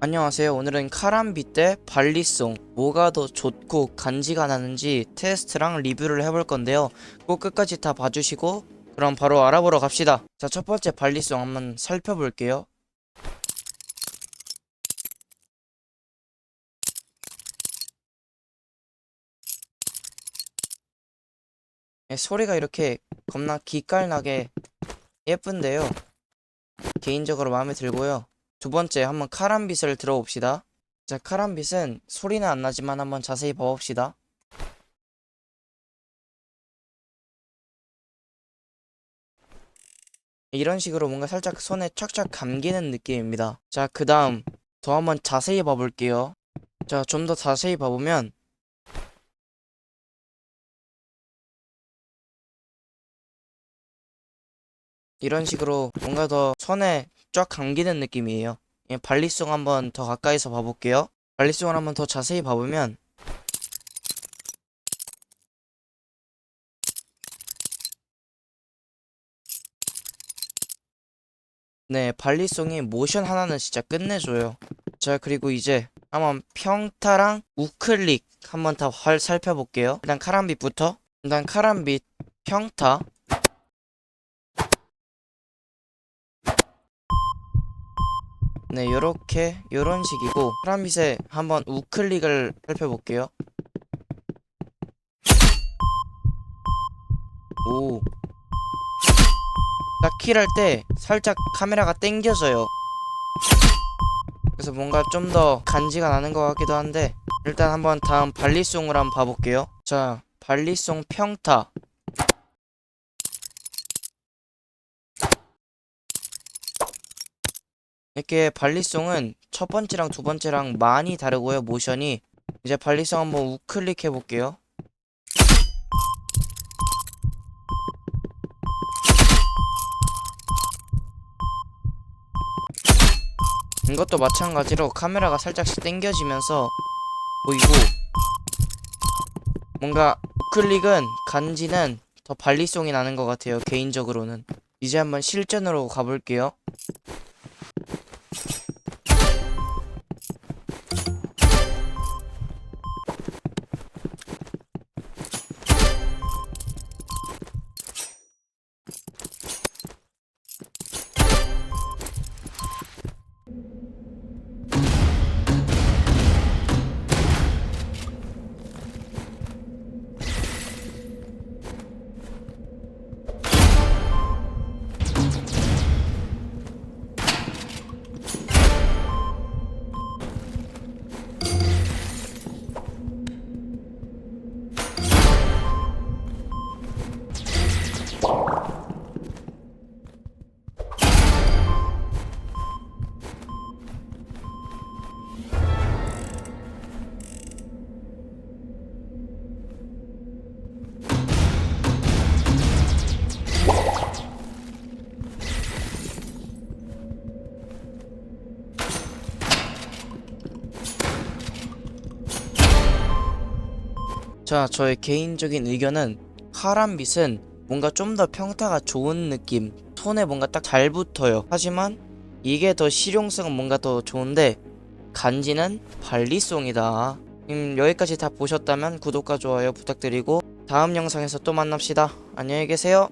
안녕하세요. 오늘은 카람비 때 발리송 뭐가 더 좋고 간지가 나는지 테스트랑 리뷰를 해볼 건데요. 꼭 끝까지 다 봐주시고 그럼 바로 알아보러 갑시다. 자, 첫 번째 발리송 한번 살펴볼게요. 예, 소리가 이렇게 겁나 기깔나게 예쁜데요. 개인적으로 마음에 들고요. 두 번째 한번 카람빗을 들어봅시다. 자, 카람빗은 소리는 안 나지만 한번 자세히 봐봅시다. 이런 식으로 뭔가 살짝 손에 촥촥 감기는 느낌입니다. 자, 그 다음 더 한번 자세히 봐볼게요. 자, 좀 더 자세히 봐보면 이런 식으로 뭔가 더 손에 쫙 감기는 느낌이에요. 예, 발리송 한번 더 가까이서 봐볼게요. 발리송을 한번 더 자세히 봐보면 네, 발리송이 모션 하나는 진짜 끝내줘요. 자, 그리고 이제 한번 평타랑 우클릭 한번 다 활 살펴볼게요. 일단 카람빗부터. 일단 카람빗 평타. 네, 요렇게 요런 식이고 파란빛에 한번 우클릭을 살펴볼게요. 오. 딱 킬할 때 살짝 카메라가 땡겨져요. 그래서 뭔가 좀 더 간지가 나는 것 같기도 한데 일단 한번 다음 발리송을 한번 봐볼게요. 자, 발리송 평타. 이렇게 발리송은 첫 번째랑 두 번째랑 많이 다르고요 모션이. 이제 발리송 한번 우클릭 해볼게요. 이것도 마찬가지로 카메라가 살짝씩 당겨지면서 보이고 뭔가 우클릭은 간지는 더 발리송이 나는 것 같아요 개인적으로는. 이제 한번 실전으로 가볼게요 자, 저의 개인적인 의견은 파란빛은 뭔가 좀 더 평타가 좋은 느낌, 손에 뭔가 딱 잘 붙어요. 하지만 이게 더 실용성은 뭔가 더 좋은데 간지는 발리송이다. 음, 여기까지 다 보셨다면 구독과 좋아요 부탁드리고 다음 영상에서 또 만납시다. 안녕히 계세요.